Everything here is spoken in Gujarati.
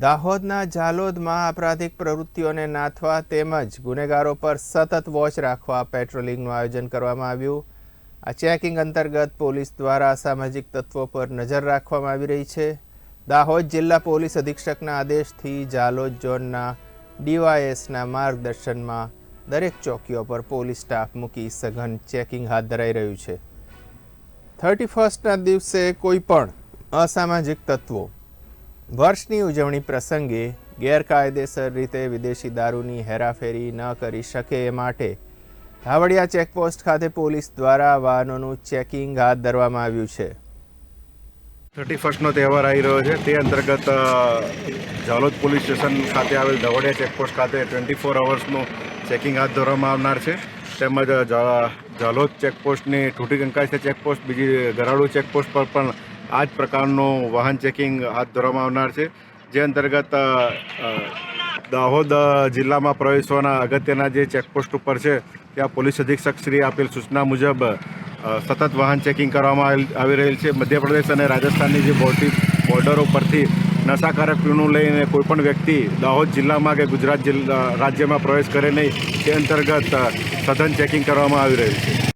દાહોદના જાલોદમાં આપરાધિક પ્રવૃત્તિઓને નાથવા તેમજ ગુનેગારો પર સતત વોચ રાખવા પેટ્રોલિંગનું આયોજન કરવામાં આવ્યું. આ ચેકિંગ અંતર્ગત પોલીસ દ્વારા અસામાજિક તત્વો પર નજર રાખવામાં આવી રહી છે. દાહોદ જિલ્લા પોલીસ અધિક્ષકના આદેશથી જાલોદ ઝોનના ડીવાયએસના માર્ગદર્શનમાં દરેક ચોકીઓ પર પોલીસ સ્ટાફ મૂકી સઘન ચેકિંગ હાથ ધરાઈ રહ્યું છે. થર્ટી ફર્સ્ટના દિવસે કોઈ પણ અસામાજિક તત્વો વર્ષની ઉજવણી પ્રસંગે ગેરકાયદેસર રીતે વિદેશી દારૂની હેરાફેરી ન કરી શકે એ માટે ધાવડિયા ચેકપોસ્ટ ખાતે પોલીસ દ્વારા વાહનોનું ચેકિંગ હાથ ધરવામાં આવ્યું છે. થર્ટી ફર્સ્ટનો તહેવાર આવી રહ્યો છે. તે અંતર્ગત ઝાલોદ પોલીસ સ્ટેશન ખાતે આવેલ ધવડિયા ચેકપોસ્ટ ખાતે ટ્વેન્ટી ફોર અવર્સનું ચેકિંગ હાથ ધરવામાં આવનાર છે. તેમજ ઝાલોદ ચેકપોસ્ટની ઠૂઠી કંકાઈ ચેકપોસ્ટ, બીજી ગરાડુ ચેકપોસ્ટ પર પણ આ જ પ્રકારનું વાહન ચેકિંગ હાથ ધરવામાં આવનાર છે. જે અંતર્ગત દાહોદ જિલ્લામાં પ્રવેશવાના અગત્યના જે ચેકપોસ્ટ ઉપર છે, ત્યાં પોલીસ અધિક્ષક શ્રી આપેલ સૂચના મુજબ સતત વાહન ચેકિંગ કરવામાં આવી રહેલ છે. મધ્યપ્રદેશ અને રાજસ્થાનની જે બોર્ડરી બોર્ડરો પરથી નશાકારક પીણું લઈને કોઈપણ વ્યક્તિ દાહોદ જિલ્લામાં કે ગુજરાત જિલ્લા રાજ્યમાં પ્રવેશ કરે નહીં, તે અંતર્ગત સઘન ચેકિંગ કરવામાં આવી રહ્યું છે.